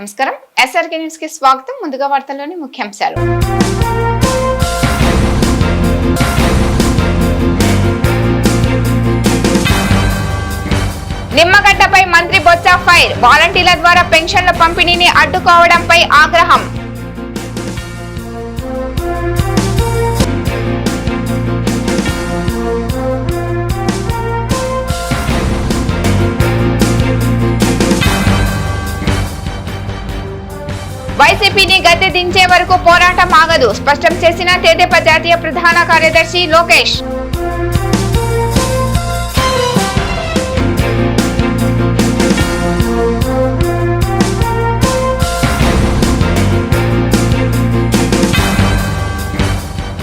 నమస్కారం. ఎస్ఆర్కే న్యూస్కి స్వాగతం. ముందుగా వార్తల్లోని ముఖ్యాంశాలు. నిమ్మగడ్డపై మంత్రి బొత్స ఫైర్. వాలంటీర్ల ద్వారా పెన్షన్ల పంపిణీని అడ్డుకోవడంపై ఆగ్రహం. వైసీపీని గద్దె దించే వరకు పోరాటం ఆగదు. స్పష్టం చేసిన తెదేపా జాతీయ ప్రధాన కార్యదర్శి లోకేష్.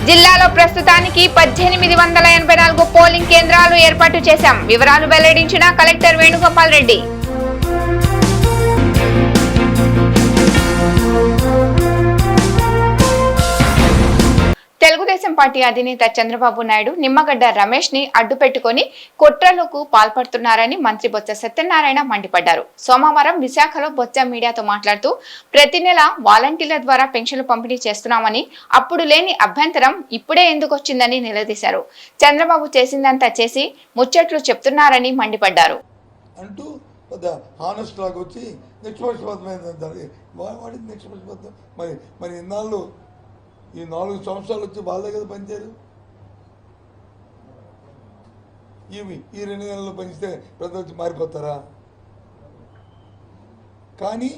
జిల్లాలో ప్రస్తుతానికి పద్దెనిమిది వందల ఎనభై నాలుగు పోలింగ్ కేంద్రాలు ఏర్పాటు చేశాం. వివరాలు వెల్లడించిన కలెక్టర్ వేణుగోపాల్ రెడ్డి. తెలుగుదేశం పార్టీ అధినేత చంద్రబాబు నాయుడు నిమ్మగడ్డ రమేష్ని అడ్డు పెట్టుకుని కుట్రలకు పాల్పడుతున్నారని మంత్రి బొత్స సత్యనారాయణ మండిపడ్డారు. సోమవారం విశాఖలో బొత్స మీడియాతో మాట్లాడుతూ ప్రతి నెల వాలంటీర్ల ద్వారా పెన్షన్లు పంపిణీ చేస్తున్నామని అప్పుడు లేని అభ్యంతరం ఇప్పుడే ఎందుకు వచ్చిందని నిలదీశారు. చంద్రబాబు చేసిందంతా చేసి ముచ్చట్లు చెప్తున్నారని మండిపడ్డారు. అంటూ వచ్చి నిష్పక్షపాతం మరి మరి ఇన్నాళ్ళు ఈ నాలుగు సంవత్సరాలు వచ్చి వాళ్ళే కదా పనిచేయరు? ఇవి ఈ రెండు నెలల్లో పనిస్తే ప్రజలు వచ్చి మారిపోతారా? కానీ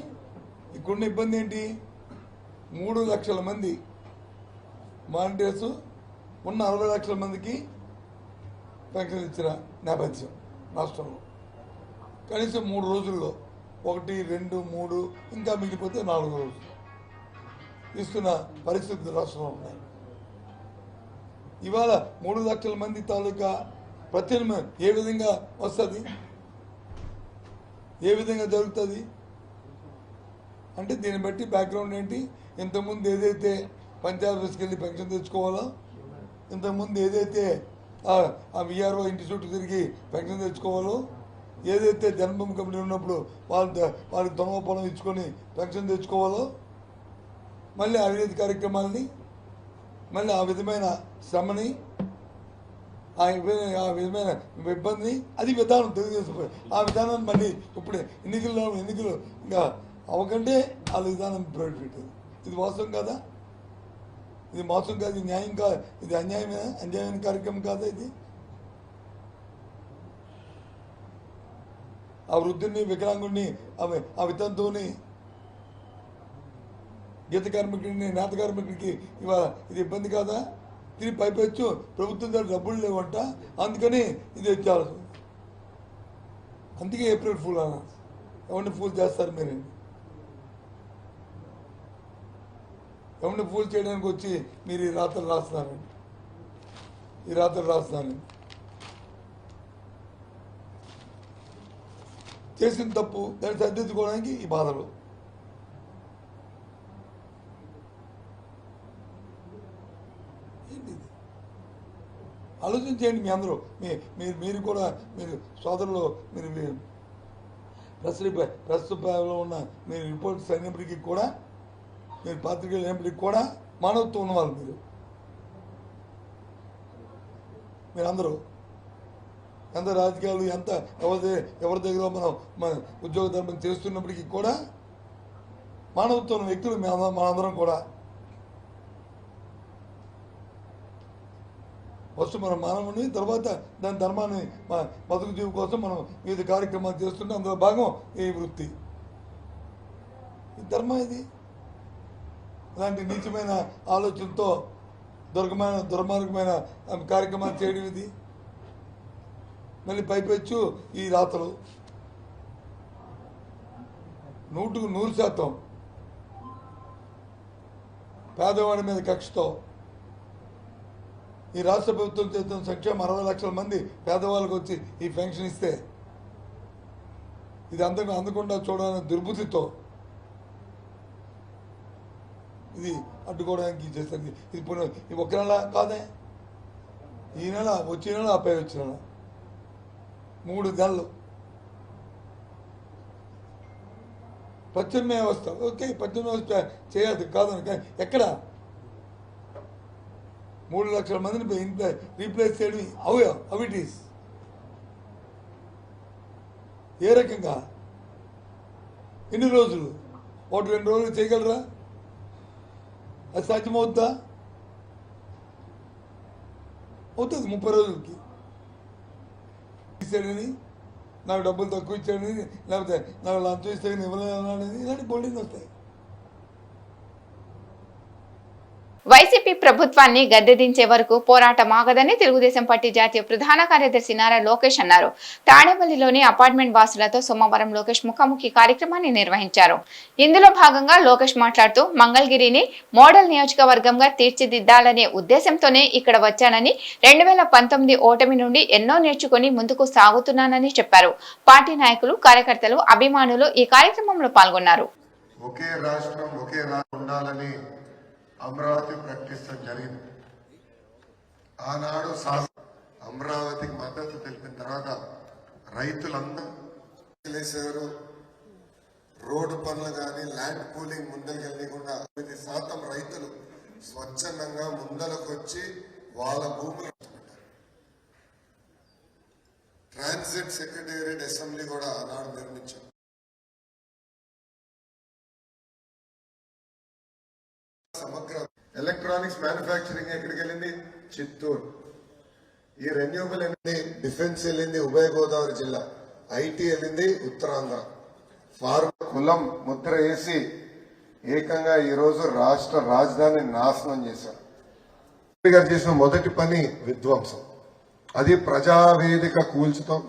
ఇక్కడున్న ఇబ్బంది ఏంటి? మూడు లక్షల మంది వాలంటీర్స్ ఉన్న అరవై లక్షల మందికి పెన్షన్ ఇచ్చిన నేపథ్యం రాష్ట్రంలో. కనీసం మూడు రోజుల్లో ఒకటి రెండు మూడు ఇంకా మిగిలిపోతే నాలుగు రోజులు. ఇస్తున్న పరిస్థితులు రాష్ట్రంలో ఉన్నాయి. ఇవాళ మూడు లక్షల మంది తాలూకా ప్రత్యామ్నాయం ఏ విధంగా వస్తుంది? ఏ విధంగా జరుగుతుంది? అంటే దీన్ని బట్టి బ్యాక్గ్రౌండ్ ఏంటి? ఇంతకుముందు ఏదైతే పంచాయత్ ఆఫీస్కి వెళ్ళి పెన్షన్ తెచ్చుకోవాలో ఇంతకుముందు ఏదైతే ఆ- విఆర్ఓ ఇంటి చుట్టూ తిరిగి పెన్షన్ తెచ్చుకోవాలో ఏదైతే జన్మభూమి కమిటీ ఉన్నప్పుడు వాళ్ళ ద- వాళ్ళకి దొంగ పొలం ఇచ్చుకొని పెన్షన్ తెచ్చుకోవాలో మళ్ళీ అవినీతి కార్యక్రమాలని మళ్ళీ ఆ విధమైన శ్రమని ఆ విధమైన ఆ విధమైన ఇబ్బందిని అది విధానం తెలుగుదేశం ఆ విధానాన్ని మళ్ళీ ఇప్పుడు ఎన్నికల్లో ఎన్నికలు ఇంకా అవకంటే వాళ్ళ విధానం ప్రవేశపెట్టారు ఇది మోసం కదా? ఇది మోసం కాదు ఇది న్యాయం కాదు ఇది అన్యాయమైన అన్యాయమైన కార్యక్రమం కాదా ఇది? ఆ వృద్ధుని వికలాంగుడిని ఆ వితంతువుని గీత కార్మికుడిని నేత కార్మికుడికి ఇవాళ ఇది ఇబ్బంది కాదా? తిరిగి పైపెచ్చు ప్రభుత్వం దగ్గర డబ్బులు లేవంట అందుకని ఇది వచ్చారు. అందుకే ఏప్రిల్ ఫూల్ అన్న. ఎవరిని ఫూల్ చేస్తారు మీరు? ఎవరిని ఫూల్ చేయడానికి వచ్చి మీరు ఈ రాత్రులు రాస్తున్నారండి ఈ రాత్రులు రాస్తున్నారండి చేసిన తప్పు దాన్ని సరిదిద్దుకోవడానికి ఈ బాధలు ఏంటి ఇది? ఆలోచించేయండి మీ అందరూ. మీ మీరు మీరు కూడా మీరు సోదరులు మీరు మీ- ప్రస్తుతంలో ఉన్న మీరు రిపోర్ట్స్ అయినప్పటికీ కూడా మీరు పాత్రికలు అయినప్పటికీ కూడా మానవత్వం ఉన్నవాళ్ళు మీరు. మీరందరూ ఎంత రాజకీయాలు ఎంత ఎవరి ఎవరి దగ్గర మనం మన ఉద్యోగ ధర్మం చేస్తున్నప్పటికీ కూడా మానవత్వం ఉన్న వ్యక్తులు అందరం మనందరం కూడా ఫస్ట్ మనం మానవుని తర్వాత దాని ధర్మాన్ని బతుకు జీవి కోసం మనం వివిధ కార్యక్రమాలు చేస్తుంటే అందులో భాగం ఈ వృత్తి. ఈ ధర్మం ఇది. ఇలాంటి నీచమైన ఆలోచనతో దుర్గమైన దుర్మార్గమైన కార్యక్రమాలు చేయడం ఇది. మళ్ళీ పైపెచ్చు ఈ రాతలు. నూటుకు నూరు శాతం పేదవాడి మీద కక్షతో ఈ రాష్ట్ర ప్రభుత్వం చేస్తున్న సంక్షేమం అరవై లక్షల మంది పేదవాళ్ళకి వచ్చి ఈ పెన్షన్ ఇస్తే ఇది అందక అందకుండా చూడాలనే దుర్బుద్ధితో ఇది అడ్డుకోవడానికి చేస్తుంది. ఇది ఇప్పుడు ఒక నెల కాదే? ఈ నెల వచ్చే నెల ఆపై వచ్చిన నెల. మూడు నెలలు. ప్రత్యామ్నాయ వ్యవస్థ ఓకే ప్రత్యామ్నాయ వ్యవస్థ చేయాలి కాదు. ఎక్కడ? మూడు లక్షల మందిని ఇంత రీప్లేస్ చేయడం అవి అవిటీస్ ఏ రకంగా? ఎన్ని రోజులు? ఒకటి రెండు రోజులు చేయగలరా? అది సాధ్యమవుద్దా? అవుతుంది ముప్పై రోజులకి. ఇచ్చాడని నాకు డబ్బులు తక్కువ ఇచ్చాడని లేకపోతే నాకు లంచం ఇస్తే ఇవ్వలేదు ఇవ్వలేదన్నాడని ఇలాంటి బోల్డింగ్ వస్తాయి. వైసీపీ ప్రభుత్వాన్ని గద్దెదించే వరకు పోరాటం ఆగదని తెలుగుదేశం పార్టీ జాతీయ ప్రధాన కార్యదర్శి నారా లోకేష్ అన్నారు. తాడేపల్లిలోని అపార్ట్మెంట్ వాసులతో సోమవారం లోకేష్ ముఖాముఖి కార్యక్రమాన్ని నిర్వహించారు. ఇందులో భాగంగా లోకేష్ మాట్లాడుతూ మంగళగిరిని మోడల్ నియోజకవర్గంగా తీర్చిదిద్దాలనే ఉద్దేశంతోనే ఇక్కడ వచ్చానని రెండు వేల పంతొమ్మిది ఓటమి నుండి ఎన్నో నేర్చుకుని ముందుకు సాగుతున్నానని చెప్పారు. పార్టీ నాయకులు కార్యకర్తలు అభిమానులు ఈ కార్యక్రమంలో పాల్గొన్నారు. ఒకే రాష్ట్రం ఒకే ఉండాలని అమరావతి ప్రకటించడం జరిగింది. ఆనాడు సా- అమరావతికి మద్దతు తెలిపిన తర్వాత రైతులందరూ రోడ్డు పనులు కానీ ల్యాండ్ పూలింగ్ ముందరికెళ్ళకుండా తొమ్మిది శాతం రైతులు స్వచ్ఛందంగా ముందరకు వచ్చి వాళ్ళ భూములు ట్రాన్సిట్ సెక్రటేరియట్ అసెంబ్లీ కూడా ఆనాడు నిర్మించారు. చిత్తూరు. ఈ రెన్యూబుల్ వెళ్ళింది డిఫెన్స్ వెళ్ళింది ఉభయ గోదావరి జిల్లా ఐటీ వెళ్ళింది ఉత్తరాంధ్ర. ఫార్మ కులం ముద్ర వేసి ఏకంగా ఈరోజు రాష్ట్ర రాజధాని నాశనం చేశారు. మోడీ గారు చేసిన మొదటి పని విధ్వంసం. అది ప్రజావేదిక కూల్చుతో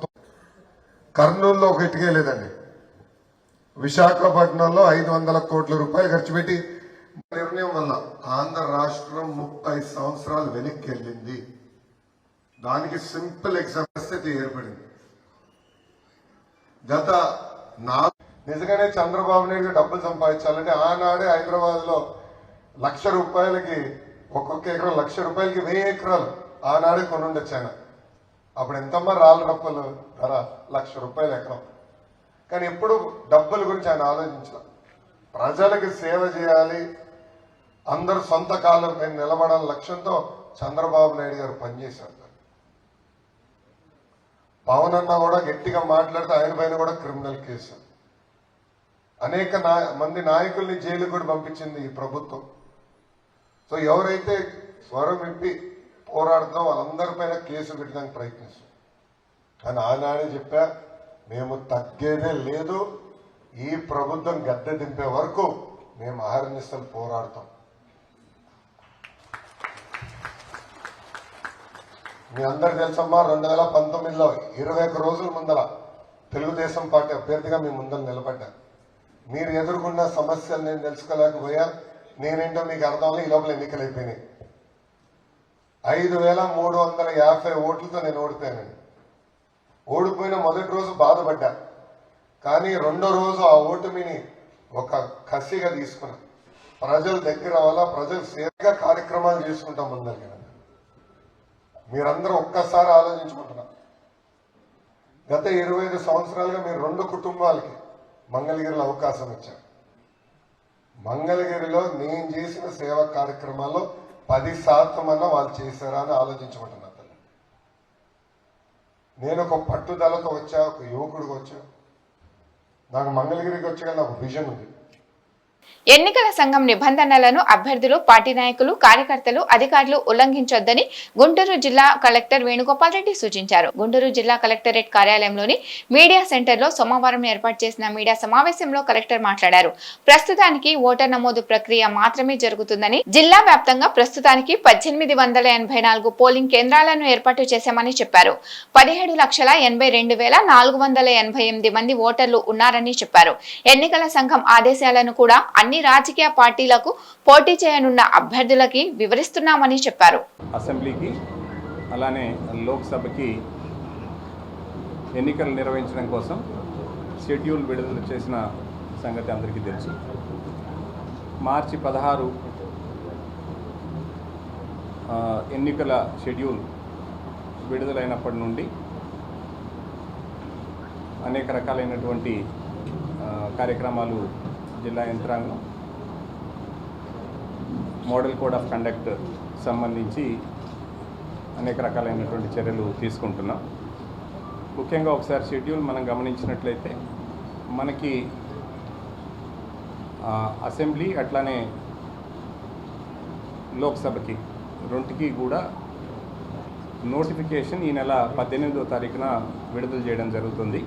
కర్నూలులో ఒక ఇటుకే లేదండి. విశాఖపట్నంలో ఐదు వందల కోట్ల రూపాయలు ఖర్చు పెట్టి నిర్ణయం వల్ల ఆంధ్ర రాష్ట్రం ముప్పై సంవత్సరాలు వెనక్కి వెళ్ళింది దానికి సింపుల్ ఎగ్జామ్ పరిస్థితి ఏర్పడింది. గత నా నిజంగానే చంద్రబాబు నాయుడు డబ్బులు సంపాదించాలని ఆనాడే హైదరాబాద్లో లక్ష రూపాయలకి ఒక్కొక్క ఎకరం లక్ష రూపాయలకి వెయ్యి ఎకరాలు ఆనాడే కొనుండొచ్చు ఆయన అప్పుడు ఎంతమ్మా రాళ్ళ డబ్బులు? ధర లక్ష రూపాయలు ఎకరం. కానీ ఎప్పుడు డబ్బుల గురించి ఆయన ఆలోచించాల. ప్రజలకు సేవ చేయాలి అందరు సొంత కాలం మీద నిలబడాలని లక్ష్యంతో చంద్రబాబు నాయుడు గారు పనిచేశారు. పవన్ అన్న కూడా గట్టిగా మాట్లాడితే ఆయన పైన కూడా క్రిమినల్ కేసు. అనేక నా- మంది నాయకుల్ని జైలు కూడా పంపించింది ఈ ప్రభుత్వం. సో ఎవరైతే స్వరం విప్పి వాళ్ళందరి వాళ్ళందరిపైన కేసు పెట్టడానికి ప్రయత్నిస్తాం కానీ ఆనాడే చెప్పా మేము తగ్గేదే లేదు. ఈ ప్రభుత్వం గద్దె దింపే వరకు మేము ఆహరణిస్తలు పోరాడతాం. మీ అందరు తెలుసమ్మా రెండు వేల పంతొమ్మిదిలో ఇరవై ఒక్క రోజుల ముందర తెలుగుదేశం పార్టీ అభ్యర్థిగా మీ ముందర నిలబడ్డా. మీరు ఎదుర్కొన్న సమస్యలు నేను తెలుసుకోలేకపోయా నేనేంటో మీకు అర్థం ఈ లోపల ఎన్నికలు అయిపోయినాయి. ఐదు వేల మూడు వందల యాభై ఓట్లతో నేను ఓడిపోయాను. ఓడిపోయిన మొదటి రోజు బాధపడ్డా. కానీ రెండో రోజు ఆ ఓటమిని ఒక కసిగా తీసుకున్నా. ప్రజల దగ్గర వల్ల ప్రజలు సేవగా కార్యక్రమాలు చేసుకుంటాం ముందరికి మీరందరూ ఒక్కసారి ఆలోచించుకుంటున్నారు గత ఇరవై ఐదు సంవత్సరాలుగా మీరు రెండు కుటుంబాలకి మంగళగిరిలో అవకాశం ఇచ్చారు. మంగళగిరిలో నేను చేసిన సేవా కార్యక్రమాల్లో పది శాతం అన్న వాళ్ళు చేశారా అని ఆలోచించుకుంటున్నారు తల్లి. నేను ఒక పట్టుదలతో వచ్చా ఒక యువకుడికి వచ్చా. నాకు మంగళగిరికి వచ్చాక నాకు విజన్ ఉంది. ఎన్నికల సంఘం నిబంధనలను అభ్యర్థులు పార్టీ నాయకులు కార్యకర్తలు అధికారులు ఉల్లంఘించొద్దని గుంటూరు జిల్లా కలెక్టర్ వేణుగోపాల్ రెడ్డి సూచించారు. గుంటూరు జిల్లా కలెక్టరేట్ కార్యాలయంలోని మీడియా సెంటర్లో సోమవారం ఏర్పాటు చేసిన మీడియా సమావేశంలో కలెక్టర్ మాట్లాడారు. ప్రస్తుతానికి ఓటర్ నమోదు ప్రక్రియ మాత్రమే జరుగుతుందని జిల్లా వ్యాప్తంగా ప్రస్తుతానికి పద్దెనిమిది వందల ఎనభై నాలుగు పోలింగ్ కేంద్రాలను ఏర్పాటు చేశామని చెప్పారు. పదిహేడు లక్షల ఎనభై రెండు వేల నాలుగు వందల ఎనభై ఎనిమిది మంది ఓటర్లు ఉన్నారని చెప్పారు. ఎన్నికల సంఘం ఆదేశాలను కూడా అన్ని రాజకీయ పార్టీలకు పోటీ చేయనున్న అభ్యర్థులకి వివరిస్తున్నామని చెప్పారు. అసెంబ్లీకి అలానే లోక్సభకి ఎన్నికలు నిర్వహించడం కోసం షెడ్యూల్ విడుదల చేసిన సంగతి అందరికీ తెలుసు. మార్చి పదహారు ఎన్నికల షెడ్యూల్ విడుదలైనప్పటి నుండి అనేక రకాలైనటువంటి కార్యక్రమాలు జిల్లా యంత్రాంగం. మోడల్ కోడ్ ఆఫ్ కండక్ట్ సంబంధించి అనేక రకాలైనటువంటి చర్యలు తీసుకుంటున్నాం. ముఖ్యంగా ఒకసారి షెడ్యూల్ మనం గమనించినట్లయితే మనకి అసెంబ్లీ అట్లానే లోక్సభకి రెంటికి కూడా నోటిఫికేషన్ ఈ నెల పద్దెనిమిదో తారీఖున విడుదల చేయడం జరుగుతుంది.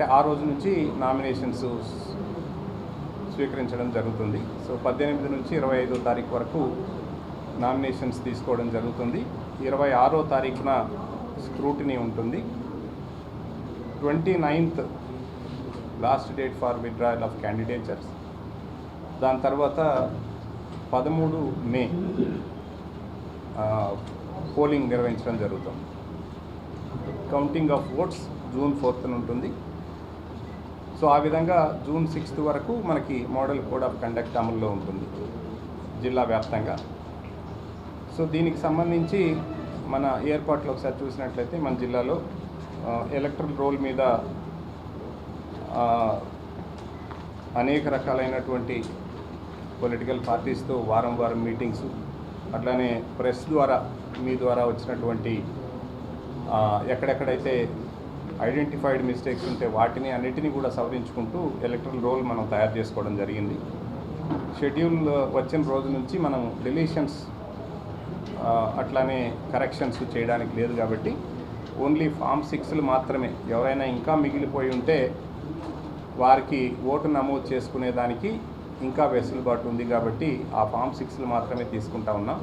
అంటే ఆ రోజు నుంచి నామినేషన్స్ స్వీకరించడం జరుగుతుంది. సో పద్దెనిమిది నుంచి ఇరవై ఐదో తారీఖు వరకు నామినేషన్స్ తీసుకోవడం జరుగుతుంది. ఇరవై ఆరో తారీఖున స్క్రూటినీ ఉంటుంది. Twenty ninth last date for withdrawal of candidatures. దాని తర్వాత పదమూడు మే పోలింగ్ నిర్వహించడం జరుగుతుంది. కౌంటింగ్ ఆఫ్ ఓట్స్ జూన్ ఫోర్త్న ఉంటుంది. సో ఆ విధంగా జూన్ సిక్స్త్ వరకు మనకి మోడల్ కోడ్ ఆఫ్ కండక్ట్ అమల్లో ఉంటుంది జిల్లా వ్యాప్తంగా. సో దీనికి సంబంధించి మన ఏర్పాట్లు ఒకసారి చూసినట్లయితే మన జిల్లాలో ఎలక్ట్రల్ రోల్ మీద అనేక రకాలైనటువంటి పొలిటికల్ పార్టీస్తో వారం వారం మీటింగ్స్ అట్లానే ప్రెస్ ద్వారా మీ ద్వారా వచ్చినటువంటి ఎక్కడెక్కడైతే ఐడెంటిఫైడ్ మిస్టేక్స్ ఉంటే వాటిని అన్నిటినీ కూడా సవరించుకుంటూ ఎలక్ట్రల్ రోల్ మనం తయారు చేసుకోవడం జరిగింది. షెడ్యూల్ వచ్చిన రోజు నుంచి మనం డిలీషన్స్ అట్లానే కరెక్షన్స్ చేయడానికి లేదు కాబట్టి ఓన్లీ ఫామ్ సిక్స్లు మాత్రమే. ఎవరైనా ఇంకా మిగిలిపోయి ఉంటే వారికి ఓటు నమోదు చేసుకునే దానికి ఇంకా వెసులుబాటు ఉంది కాబట్టి ఆ ఫామ్ సిక్స్లు మాత్రమే తీసుకుంటా ఉన్నాం.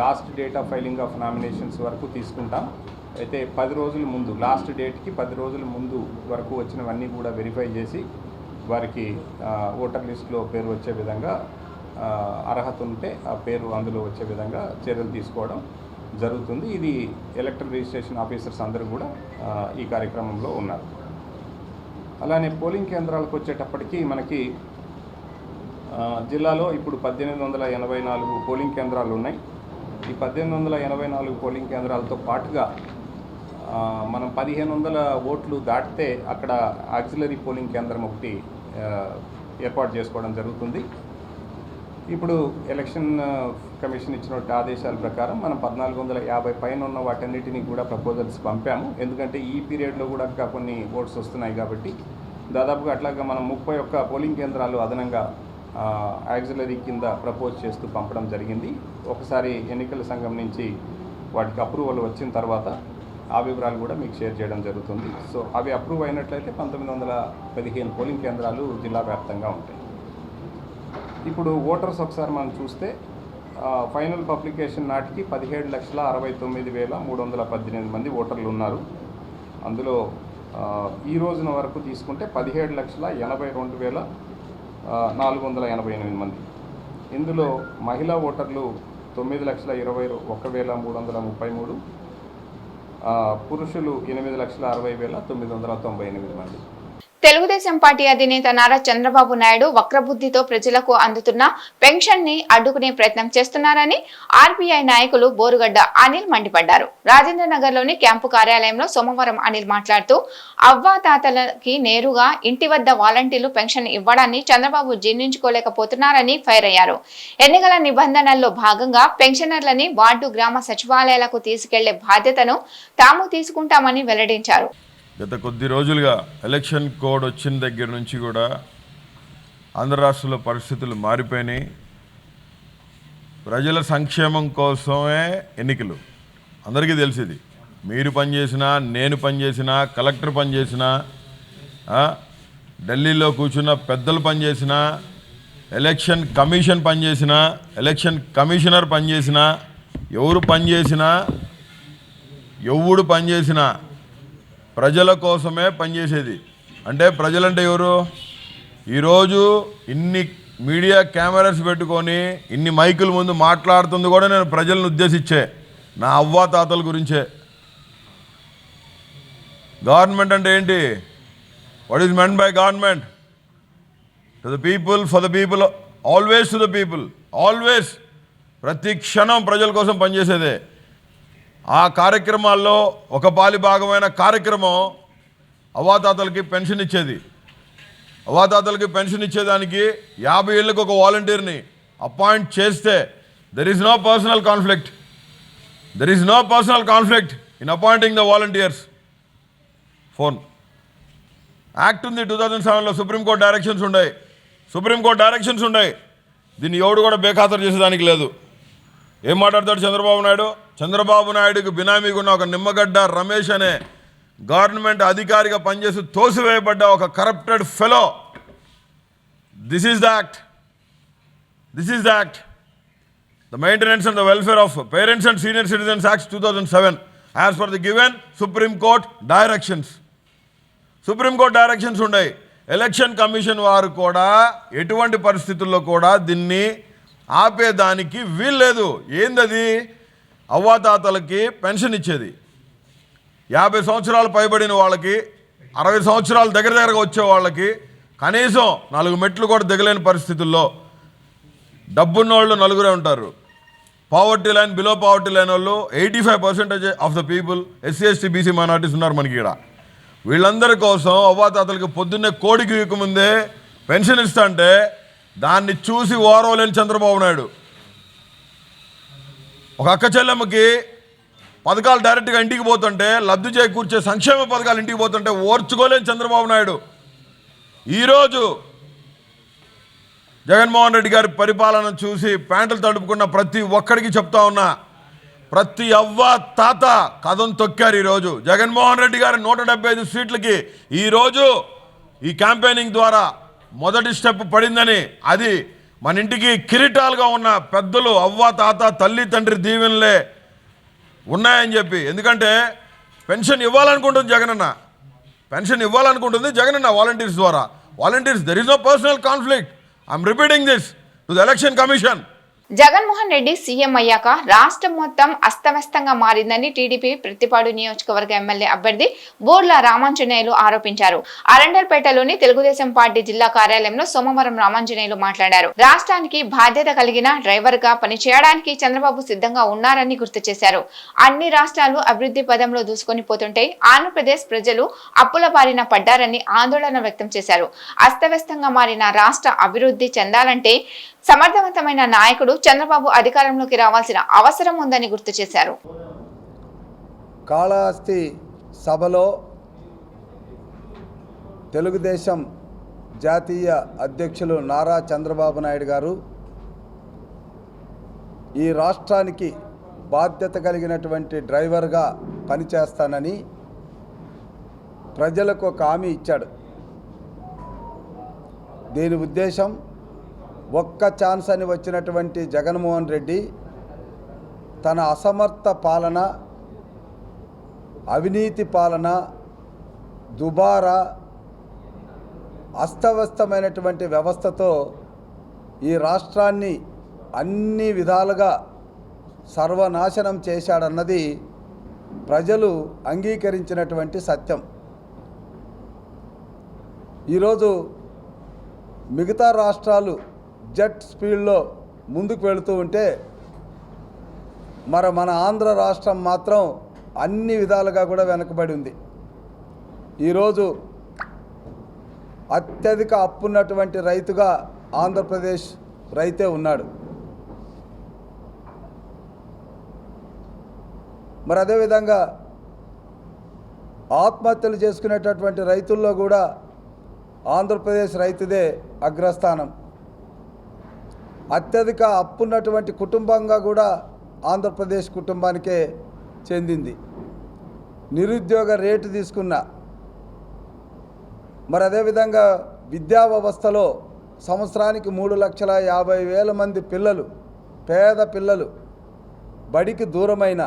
Last date of filing of nominations వరకు తీసుకుంటాం. అయితే పది రోజుల ముందు లాస్ట్ డేట్కి పది రోజుల ముందు వరకు వచ్చినవన్నీ కూడా వెరిఫై చేసి వారికి ఓటర్ లిస్టులో పేరు వచ్చే విధంగా అర్హత ఉంటే ఆ పేరు అందులో వచ్చే విధంగా చర్యలు తీసుకోవడం జరుగుతుంది. ఇది ఎలక్ట్రల్ రిజిస్ట్రేషన్ ఆఫీసర్స్ అందరూ కూడా ఈ కార్యక్రమంలో ఉన్నారు. అలానే పోలింగ్ కేంద్రాలకు వచ్చేటప్పటికి మనకి జిల్లాలో ఇప్పుడు పద్దెనిమిది వందల ఎనభై నాలుగు పోలింగ్ కేంద్రాలు ఉన్నాయి. ఈ పద్దెనిమిది వందల ఎనభై నాలుగు పోలింగ్ కేంద్రాలతో పాటుగా మనం పదిహేను వందల ఓట్లు దాటితే అక్కడ ఆక్సిలరీ పోలింగ్ కేంద్రం ఒకటి ఏర్పాటు చేసుకోవడం జరుగుతుంది. ఇప్పుడు ఎలక్షన్ కమిషన్ ఇచ్చినటువంటి ఆదేశాల ప్రకారం మనం పద్నాలుగు వందల యాభై పైన ఉన్న వాటన్నిటిని కూడా ప్రపోజల్స్ పంపాము. ఎందుకంటే ఈ పీరియడ్లో కూడా ఇంకా కొన్ని ఓట్స్ వస్తున్నాయి కాబట్టి దాదాపుగా అట్లాగా మనం ముప్పై ఒక్క పోలింగ్ కేంద్రాలు అదనంగా యాక్సిలరీ కింద ప్రపోజ్ చేస్తూ పంపడం జరిగింది. ఒకసారి ఎన్నికల సంఘం నుంచి వాటికి అప్రూవల్ వచ్చిన తర్వాత ఆ వివరాలు కూడా మీకు షేర్ చేయడం జరుగుతుంది. సో అవి అప్రూవ్ అయినట్లయితే పంతొమ్మిది వందల పదిహేను పోలింగ్ కేంద్రాలు జిల్లా వ్యాప్తంగా ఉంటాయి. ఇప్పుడు ఓటర్స్ ఒకసారి మనం చూస్తే ఫైనల్ పబ్లికేషన్ నాటికి పదిహేడు లక్షల అరవై తొమ్మిది వేల మూడు వందల పద్దెనిమిది మంది ఓటర్లు ఉన్నారు. అందులో ఈ రోజున వరకు తీసుకుంటే పదిహేడు లక్షల ఎనభై రెండు వేల నాలుగు వందల ఎనభై ఎనిమిది మంది. ఇందులో మహిళా ఓటర్లు తొమ్మిది లక్షల ఇరవై ఒక వేల మూడు వందల ముప్పై మూడు పురుషులు ఎనిమిది లక్షల అరవై వేల తొమ్మిది వందల తొంభై ఎనిమిది మంది. తెలుగుదేశం పార్టీ అధినేత నారా చంద్రబాబు నాయుడు వక్రబుద్ధితో ప్రజలకు అందుతున్న పెన్షన్ని అడ్డుకునే ప్రయత్నం చేస్తున్నారని ఆర్బీఐ నాయకులు బోరుగడ్డ అనిల్ మండిపడ్డారు. రాజేంద్ర నగర్లోని క్యాంపు కార్యాలయంలో సోమవారం అనిల్ మాట్లాడుతూ అవ్వాతాతలకి నేరుగా ఇంటి వద్ద వాలంటీర్లు పెన్షన్ ఇవ్వడాన్ని చంద్రబాబు జీర్ణించుకోలేకపోతున్నారని ఫైర్ అయ్యారు. ఎన్నికల నిబంధనల్లో భాగంగా పెన్షనర్లని వార్డు గ్రామ సచివాలయాలకు తీసుకెళ్ళే బాధ్యతను తాము తీసుకుంటామని వెల్లడించారు. గత కొద్ది రోజులుగా ఎలక్షన్ కోడ్ వచ్చిన దగ్గర నుంచి కూడా ఆంధ్ర రాష్ట్రంలో పరిస్థితులు మారిపోయినాయి. ప్రజల సంక్షేమం కోసమే ఎన్నికలు. అందరికీ తెలిసింది. మీరు పనిచేసినా నేను పనిచేసినా కలెక్టర్ పనిచేసినా ఢిల్లీలో కూర్చున్న పెద్దలు పనిచేసినా ఎలక్షన్ కమిషన్ పనిచేసినా ఎలక్షన్ కమిషనర్ పనిచేసినా ఎవరు పనిచేసినా ఎవడు పనిచేసినా ప్రజల కోసమే పనిచేసేది. అంటే ప్రజలంటే ఎవరు? ఈరోజు ఇన్ని మీడియా కెమెరాస్ పెట్టుకొని ఇన్ని మైకుల ముందు మాట్లాడుతుంది కూడా నేను ప్రజలను ఉద్దేశించే నా అవ్వా తాతల గురించే. గవర్నమెంట్ అంటే ఏంటి? What is meant by government to the people for the people always to the people always ప్రతి క్షణం ప్రజల కోసం పనిచేసేదే. ఆ కార్యక్రమాల్లో ఒక పాలి భాగమైన కార్యక్రమం అవాతాతలకి పెన్షన్ ఇచ్చేది. అవాతాతలకి పెన్షన్ ఇచ్చేదానికి యాభై ఏళ్ళకి ఒక వాలంటీర్ని అపాయింట్ చేస్తే there is no personal conflict there is no personal conflict in appointing the volunteers phone act ఉంది టూ థౌజండ్ సెవెన్లో సుప్రీంకోర్టు డైరెక్షన్స్ ఉన్నాయి సుప్రీంకోర్టు డైరెక్షన్స్ ఉన్నాయి దీన్ని ఎవడు కూడా బేఖాతరు చేసేదానికి లేదు. ఏం మాట్లాడతాడు చంద్రబాబు నాయుడు? చంద్రబాబు నాయుడుకి బినామీగా ఉన్న ఒక నిమ్మగడ్డ రమేష్ అనే గవర్నమెంట్ అధికారిగా పనిచేసి తోసివేయబడ్డ ఒక corrupted fellow this is the act this is the act the maintenance and the welfare of parents and senior citizens act two thousand seven as for the given supreme court directions supreme court directions ఉన్నాయి. Election commission వారు కూడా ఎటువంటి పరిస్థితుల్లో కూడా దీన్ని ఆపేదానికి వీల్లేదు. ఏందది? అవ్వాతాతలకి pension ఇచ్చేది. యాభై సంవత్సరాలు పైబడిన వాళ్ళకి అరవై సంవత్సరాలు దగ్గర దగ్గరగా వచ్చే వాళ్ళకి కనీసం నాలుగు మెట్లు కూడా దిగలేని పరిస్థితుల్లో డబ్బున్న వాళ్ళు నలుగురే ఉంటారు. Poverty line below poverty line వాళ్ళు eighty five percentage of the people SC ST BC minorities ఉన్నారు మనకి ఇక్కడ వీళ్ళందరి కోసం అవ్వాతాతలకి పొద్దున్నే కోడికి ముందే పెన్షన్ ఇస్తా అంటే దాన్ని చూసి ఓరవలేని చంద్రబాబు నాయుడు. ఒక అక్క చెల్లెమ్మకి పథకాలు డైరెక్ట్గా ఇంటికి పోతుంటే లబ్ధి చేకూర్చే సంక్షేమ పథకాలు ఇంటికి పోతుంటే ఓర్చుకోలేని చంద్రబాబు నాయుడు. ఈరోజు జగన్మోహన్ రెడ్డి గారి పరిపాలన చూసి ప్యాంటులు తడుపుకున్న ప్రతి ఒక్కడికి చెప్తా ఉన్నా ప్రతి అవ్వ తాత కథం తొక్కారు ఈరోజు. జగన్మోహన్ రెడ్డి గారి నూట డెబ్బై ఐదు సీట్లకి ఈరోజు ఈ క్యాంపెయినింగ్ ద్వారా మొదటి స్టెప్ పడిందని అది మన ఇంటికి కిరీటాలుగా ఉన్న పెద్దలు అవ్వ తాత తల్లి తండ్రి దీవెనలే ఉన్నాయని చెప్పి. ఎందుకంటే పెన్షన్ ఇవ్వాలనుకుంటుంది జగనన్న. పెన్షన్ ఇవ్వాలనుకుంటుంది జగనన్న వాలంటీర్స్ ద్వారా. Volunteers there is no personal conflict I'm repeating this to the election commission Jaganmohan Reddy CM అయ్యాక రాష్ట్రం మొత్తం అస్తవ్యస్తంగా మారిందని టీడీపీ ప్రతిపాడు నియోజకవర్గ ఎమ్మెల్యే అభ్యర్థి బోర్ల రామాంజనేయులు ఆరోపించారు. అరండర్పేటలోని తెలుగుదేశం పార్టీ జిల్లా కార్యాలయంలో సోమవారం రామాంజనేయులు మాట్లాడారు. రాష్ట్రానికి బాధ్యత కలిగిన డ్రైవర్గా పనిచేయడానికి చంద్రబాబు సిద్ధంగా ఉన్నారని గుర్తు చేశారు. అన్ని రాష్ట్రాలు అభివృద్ధి పదంలో దూసుకొని పోతుంటే ఆంధ్రప్రదేశ్ ప్రజలు అప్పుల బారిన పడ్డారని ఆందోళన వ్యక్తం చేశారు. అస్తవ్యస్తంగా మారిన రాష్ట్ర అభివృద్ధి చెందాలంటే సమర్థవంతమైన నాయకుడు చంద్రబాబు అధికారంలోకి రావాల్సిన అవసరం ఉందని గుర్తు చేశారు. కాళహస్తి సభలో తెలుగుదేశం జాతీయ అధ్యక్షులు నారా చంద్రబాబు నాయుడు గారు ఈ రాష్ట్రానికి బాధ్యత కలిగినటువంటి డ్రైవర్గా పనిచేస్తానని ప్రజలకు ఒక హామీ ఇచ్చాడు. దీని ఉద్దేశం ఒక్క ఛాన్స్ అని వచ్చినటువంటి జగన్మోహన్ రెడ్డి తన అసమర్థ పాలన అవినీతి పాలన దుబారా అస్తవ్యస్తమైనటువంటి వ్యవస్థతో ఈ రాష్ట్రాన్ని అన్ని విధాలుగా సర్వనాశనం చేశాడన్నది ప్రజలు అంగీకరించినటువంటి సత్యం. ఈరోజు మిగతా రాష్ట్రాలు జెట్ స్పీడ్లో ముందుకు వెళుతూ ఉంటే మరి మన ఆంధ్ర రాష్ట్రం మాత్రం అన్ని విధాలుగా కూడా వెనకబడి ఉంది. ఈరోజు అత్యధిక అప్పున్నటువంటి రైతుగా ఆంధ్రప్రదేశ్ రైతే ఉన్నాడు. మరి అదేవిధంగా ఆత్మహత్యలు చేసుకునేటటువంటి రైతుల్లో కూడా ఆంధ్రప్రదేశ్ రైతుదే అగ్రస్థానం. అత్యధిక అప్పున్నటువంటి కుటుంబంగా కూడా ఆంధ్రప్రదేశ్ కుటుంబానికే చెందింది. నిరుద్యోగ రేటు తీసుకున్న మరి అదేవిధంగా విద్యా వ్యవస్థలో సంవత్సరానికి మూడు లక్షల యాభై వేల మంది పిల్లలు పేద పిల్లలు బడికి దూరమైన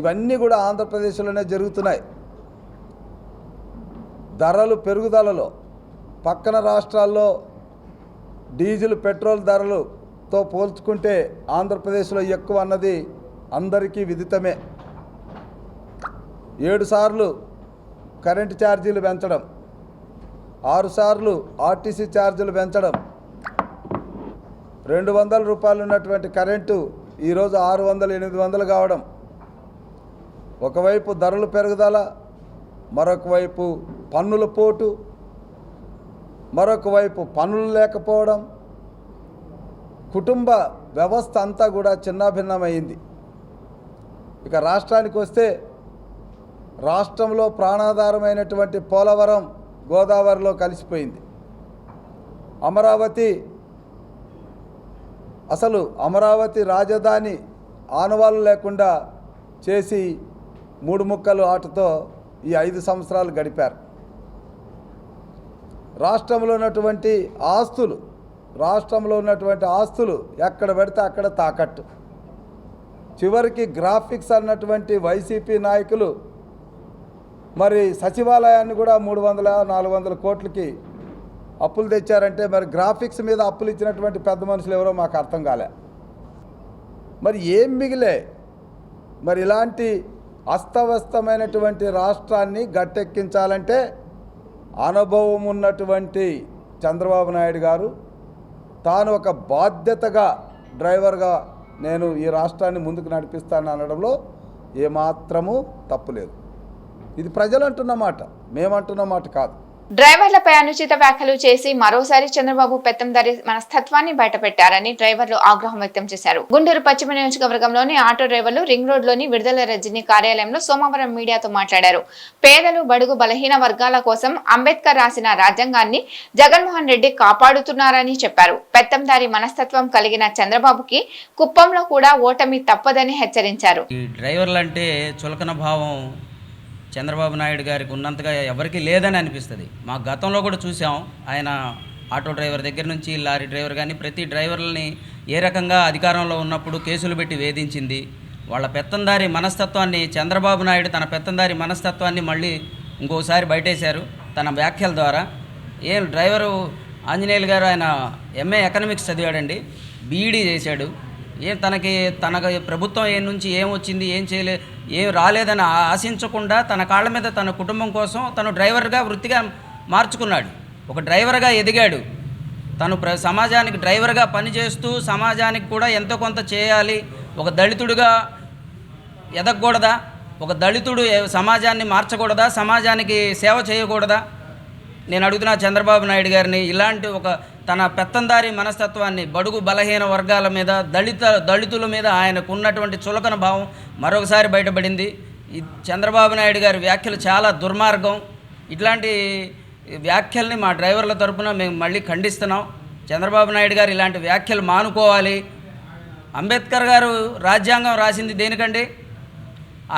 ఇవన్నీ కూడా ఆంధ్రప్రదేశ్లోనే జరుగుతున్నాయి. ధరలు పెరుగుదలలో పక్కన రాష్ట్రాల్లో డీజిల్ పెట్రోల్ ధరలుతో పోల్చుకుంటే ఆంధ్రప్రదేశ్లో ఎక్కువ అన్నది అందరికీ విదితమే. ఏడు సార్లు కరెంటు ఛార్జీలు పెంచడం ఆరు సార్లు ఆర్టీసీ ఛార్జీలు పెంచడం రెండు వందల రూపాయలు ఉన్నటువంటి కరెంటు ఈరోజు ఆరు వందలు ఎనిమిది వందలు కావడం. ఒకవైపు ధరలు పెరుగుదల మరొకవైపు పన్నుల పోటు మరొక వైపు పనులు లేకపోవడం కుటుంబ వ్యవస్థ అంతా కూడా చిన్నాభిన్నమైంది. ఇక రాష్ట్రానికి వస్తే రాష్ట్రంలో ప్రాణాధారమైనటువంటి పోలవరం గోదావరిలో కలిసిపోయింది. అమరావతి అసలు అమరావతి రాజధాని ఆనవాళ్ళు లేకుండా చేసి మూడు ముక్కలు ఆటతో ఈ ఐదు సంవత్సరాలు గడిపారు. రాష్ట్రంలో ఉన్నటువంటి ఆస్తులు రాష్ట్రంలో ఉన్నటువంటి ఆస్తులు ఎక్కడ పెడితే అక్కడ తాకట్టు. చివరికి గ్రాఫిక్స్ అన్నటువంటి వైసీపీ నాయకులు మరి సచివాలయాన్ని కూడా మూడు వందల నాలుగు వందల కోట్లకి అప్పులు తెచ్చారంటే మరి గ్రాఫిక్స్ మీద అప్పులు ఇచ్చినటువంటి పెద్ద మనుషులు ఎవరో మాకు అర్థం కాలే. మరి ఏం మిగిలే? మరి ఇలాంటి అస్తవ్యస్తమైనటువంటి రాష్ట్రాన్ని గట్టెక్కించాలంటే అనుభవం ఉన్నటువంటి చంద్రబాబు నాయుడు గారు తాను ఒక బాధ్యతగా డ్రైవర్గా నేను ఈ రాష్ట్రాన్ని ముందుకు నడిపిస్తాను అనడంలో ఏమాత్రము తప్పులేదు ఇది ప్రజలు అంటున్న మాట మేమంటున్న మాట కాదు. డ్రైవర్లపై అనుచిత వ్యాఖ్యలు చేసి మరోసారి చంద్రబాబు పెత్తందారి మనస్తత్వాన్ని బయటపెట్టారని డ్రైవర్లు ఆగ్రహం వ్యక్తం చేశారు. గుంటూరు పశ్చిమ నియోజకవర్గంలోని ఆటో డ్రైవర్లు రింగ్ రోడ్లోని విడుదల రజనీ కార్యాలయంలో సోమవారం మీడియాతో మాట్లాడారు. పేదలు బడుగు బలహీన వర్గాల కోసం అంబేద్కర్ రాసిన రాజ్యాంగాన్ని జగన్మోహన్ రెడ్డి కాపాడుతున్నారని చెప్పారు. పెత్తందారి మనస్తత్వం కలిగిన చంద్రబాబుకి కుప్పంలో కూడా ఓటమి తప్పదని హెచ్చరించారు. డ్రైవర్లు అంటే చులకన భావం చంద్రబాబు నాయుడు గారికి ఉన్నంతగా ఎవరికీ లేదని అనిపిస్తుంది. మా గతంలో కూడా చూసాం ఆయన ఆటో డ్రైవర్ దగ్గర నుంచి లారీ డ్రైవర్ కానీ ప్రతి డ్రైవర్లని ఏ రకంగా అధికారంలో ఉన్నప్పుడు కేసులు పెట్టి వేధించింది. వాళ్ళ పెత్తందారి మనస్తత్వాన్ని చంద్రబాబు నాయుడు తన పెత్తందారి మనస్తత్వాన్ని మళ్ళీ ఇంకోసారి బయటేశారు తన వ్యాఖ్యల ద్వారా. ఏం డ్రైవరు ఆంజనేయులు గారు ఆయన ఎంఏ ఎకనామిక్స్ చదివాడండి బీఈడీ చేశాడు. ఏం తనకి తన ప్రభుత్వం ఏ నుంచి ఏం వచ్చింది ఏం చేయలే ఏం రాలేదని ఆశించకుండా తన కాళ్ళ మీద తన కుటుంబం కోసం తను డ్రైవర్గా వృత్తిగా మార్చుకున్నాడు. ఒక డ్రైవర్గా ఎదిగాడు. తను ప్ర సమాజానికి డ్రైవర్గా పనిచేస్తూ సమాజానికి కూడా ఎంతో కొంత చేయాలి. ఒక దళితుడిగా ఎదగకూడదా? ఒక దళితుడు సమాజాన్ని మార్చకూడదా? సమాజానికి సేవ చేయకూడదా? నేను అడుగుతున్నా చంద్రబాబు నాయుడు గారిని ఇలాంటి ఒక తన పెత్తందారి మనస్తత్వాన్ని బడుగు బలహీన వర్గాల మీద దళిత దళితుల మీద ఆయనకు ఉన్నటువంటి చులకన భావం మరొకసారి బయటపడింది. ఈ చంద్రబాబు నాయుడు గారి వ్యాఖ్యలు చాలా దుర్మార్గం. ఇట్లాంటి వ్యాఖ్యల్ని మా డ్రైవర్ల తరపున మేము మళ్ళీ ఖండిస్తున్నాం. చంద్రబాబు నాయుడు గారు ఇలాంటి వ్యాఖ్యలు మానుకోవాలి. అంబేద్కర్ గారు రాజ్యాంగం రాసింది దేనికండి?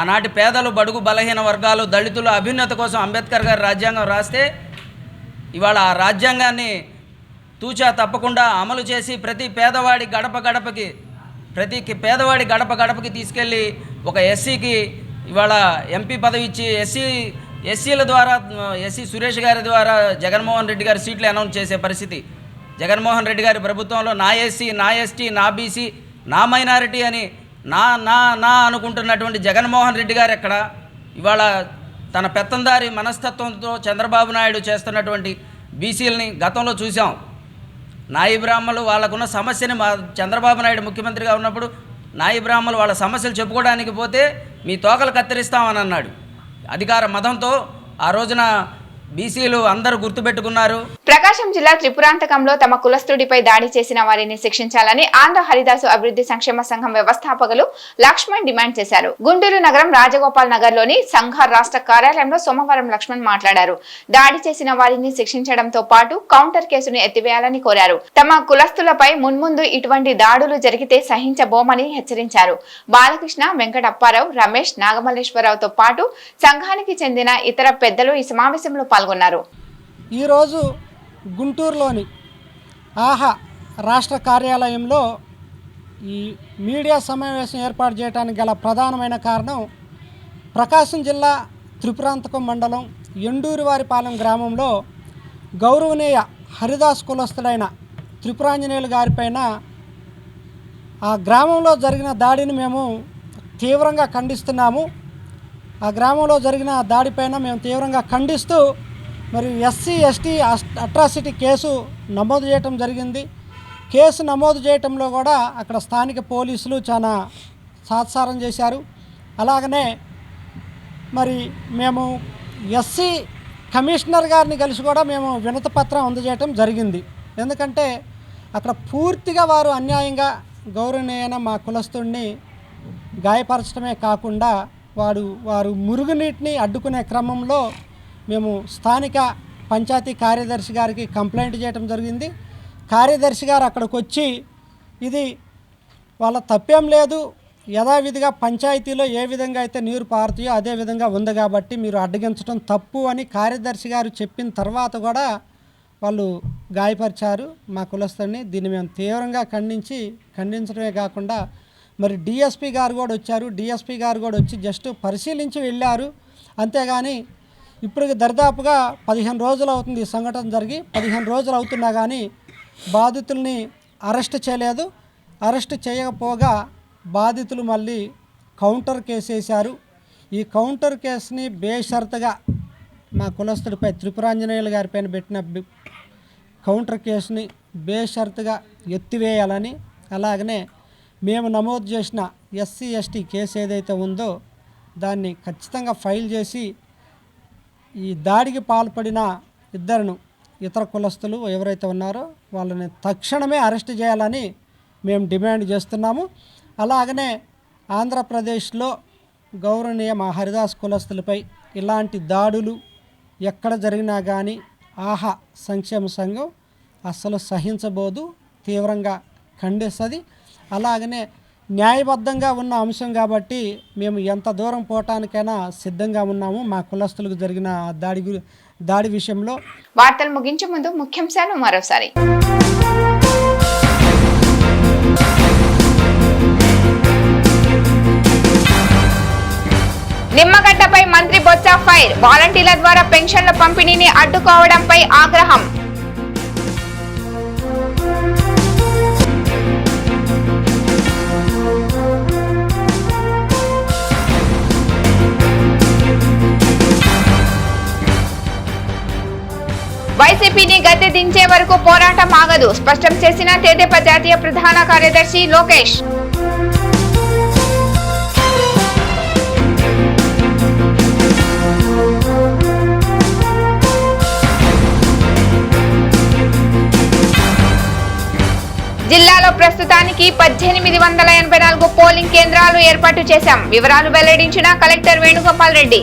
ఆనాటి పేదలు బడుగు బలహీన వర్గాలు దళితుల అభ్యున్నత కోసం అంబేద్కర్ గారు రాజ్యాంగం రాస్తే ఇవాళ ఆ రాజ్యాంగాన్ని తూచా తప్పకుండా అమలు చేసి ప్రతి పేదవాడి గడప గడపకి ప్రతి పేదవాడి గడప గడపకి తీసుకెళ్ళి ఒక ఎస్సీకి ఇవాళ ఎంపీ పదవి ఇచ్చి ఎస్సీ ఎస్సీల ద్వారా ఎస్సీ సురేష్ గారి ద్వారా జగన్మోహన్ రెడ్డి గారి సీట్లు అనౌన్స్ చేసే పరిస్థితి. జగన్మోహన్ రెడ్డి గారి ప్రభుత్వంలో నా ఎస్సీ నా ఎస్టీ నా బీసీ నా మైనారిటీ అని నా నా నా అనుకుంటున్నటువంటి జగన్మోహన్ రెడ్డి గారు ఎక్కడ? ఇవాళ తన పెత్తందారి మనస్తత్వంతో చంద్రబాబు నాయుడు చేస్తున్నటువంటి బీసీలని గతంలో చూసాం. నాయి బ్రాహ్మలు వాళ్ళకున్న సమస్యని మా చంద్రబాబు నాయుడు ముఖ్యమంత్రిగా ఉన్నప్పుడు నాయి బ్రాహ్మలు వాళ్ళ సమస్యలు చెప్పుకోవడానికి పోతే మీ తోకలు కత్తిరిస్తామని అన్నాడు. అధికార మతంతో ఆ రోజున బీసీలు అందరూ గుర్తుపెట్టుకున్నారు. ప్రకాశం జిల్లా త్రిపురాంతకంలో తమ కులస్తుడిపై దాడి చేసిన వారిని శిక్షించాలని ఆంధ్ర హరిదాసు అభివృద్ధి సంక్షేమ సంఘం వ్యవస్థాపకులు లక్ష్మణ్ డిమాండ్ చేశారు. గుంటూరు నగరం రాజగోపాల్ నగర్లోని సంఘ రాష్ట్ర కార్యాలయంలో సోమవారం లక్ష్మణ్ మాట్లాడారు. దాడి చేసిన వారిని శిక్షించడంతో పాటు కౌంటర్ కేసును ఎత్తివేయాలని కోరారు. తమ కులస్తులపై మున్ముందు ఇటువంటి దాడులు జరిగితే సహించబోమని హెచ్చరించారు. బాలకృష్ణ వెంకటప్పారావు రమేష్ నాగమల్లేశ్వరరావుతో పాటు సంఘానికి చెందిన ఇతర పెద్దలు ఈ సమావేశంలో పాల్గొన్నారు. ఈరోజు గుంటూరులోని ఆహా రాష్ట్ర కార్యాలయంలో ఈ మీడియా సమావేశం ఏర్పాటు చేయడానికి గల ప్రధానమైన కారణం ప్రకాశం జిల్లా త్రిపురాంతకం మండలం ఎండూరివారిపాలెం గ్రామంలో గౌరవనీయ హరిదాస్ కులస్తుడైన త్రిపురాంజనేయులు గారిపైన ఆ గ్రామంలో జరిగిన దాడిని మేము తీవ్రంగా ఖండిస్తున్నాము. ఆ గ్రామంలో జరిగిన దాడిపైన మేము తీవ్రంగా ఖండిస్తూ మరి ఎస్సీ ఎస్టీ అట్రాసిటీ కేసు నమోదు చేయటం జరిగింది. కేసు నమోదు చేయటంలో కూడా అక్కడ స్థానిక పోలీసులు చాలా సాత్సారం చేశారు. అలాగనే మరి మేము ఎస్సీ కమిషనర్ గారిని కలిసి కూడా మేము వినత పత్రం అందజేయటం జరిగింది. ఎందుకంటే అక్కడ పూర్తిగా వారు అన్యాయంగా గౌరవనీయన మా కులస్తుడిని గాయపరచడమే కాకుండా వాడు వారు మురుగునీటిని అడ్డుకునే క్రమంలో మేము స్థానిక పంచాయతీ కార్యదర్శి గారికి కంప్లైంట్ చేయడం జరిగింది. కార్యదర్శి గారు అక్కడికి వచ్చి ఇది వాళ్ళ తప్పేం లేదు. యథావిధిగా పంచాయతీలో ఏ విధంగా అయితే నీరు పారుతాయో అదే విధంగా ఉంది కాబట్టి మీరు అడ్డగించడం తప్పు అని కార్యదర్శి గారు చెప్పిన తర్వాత కూడా వాళ్ళు గాయపరిచారు. మా కులస్తుని దీన్ని మేము తీవ్రంగా ఖండించి ఖండించడమే కాకుండా మరి డిఎస్పి గారు కూడా వచ్చారు. డిఎస్పి గారు కూడా వచ్చి జస్ట్ పరిశీలించి వెళ్ళారు. అంతేగాని ఇప్పటికి దరిదాపుగా పదిహేను రోజులు అవుతుంది ఈ సంఘటన జరిగి. పదిహేను రోజులు అవుతున్నా కానీ బాధితుల్ని అరెస్ట్ చేయలేదు. అరెస్ట్ చేయకపోగా బాధితులు మళ్ళీ కౌంటర్ కేసు వేశారు. ఈ కౌంటర్ కేసుని బేషరతుగా మా కులస్తుడిపై త్రిపురాంజనేయులు గారిపైన పెట్టిన కౌంటర్ కేసుని బేషరతుగా ఎత్తివేయాలని అలాగనే మేము నమోదు చేసిన ఎస్సీ ఎస్టీ కేసు ఏదైతే ఉందో దాన్ని ఖచ్చితంగా ఫైల్ చేసి ఈ దాడికి పాల్పడిన ఇద్దరును ఇతర కులస్తులు ఎవరైతే ఉన్నారో వాళ్ళని తక్షణమే అరెస్ట్ చేయాలని మేము డిమాండ్ చేస్తున్నాము. అలాగనే ఆంధ్రప్రదేశ్లో గౌరవనీయ మా హరిదాస్ కులస్తులపై ఇలాంటి దాడులు ఎక్కడ జరిగినా కానీ ఆహా సంక్షేమ సంఘం అస్సలు సహించబోదు తీవ్రంగా ఖండిస్తుంది. అలాగనే న్యాయబద్ధంగా ఉన్న అంశం కాబట్టి మేము ఎంత దూరం పోవటానికైనా సిద్ధంగా ఉన్నాము మా కులస్తులకు జరిగిన దాడి దాడి విషయంలో. వార్తలు ముగించే ముందు ముఖ్యాంశాలు మరోసారి. నిమ్మగడ్డపై మంత్రి బొత్స ఫైర్ వాలంటీర్ల ద్వారా పెన్షన్ల పంపిణీని అడ్డుకోవడంపై ఆగ్రహం. వైసీపీని వరకు పోరాటం ఆగదు. స్పష్టం చేసిన తెదేపా జాతీయ ప్రధాన కార్యదర్శి లోకేష్. జిల్లాలో ప్రస్తుతానికి పద్దెనిమిది వందల ఎనభై నాలుగు పోలింగ్ కేంద్రాలు ఏర్పాటు చేశాం. వివరాలు వెల్లడించిన కలెక్టర్ వేణుగోపాల్ రెడ్డి.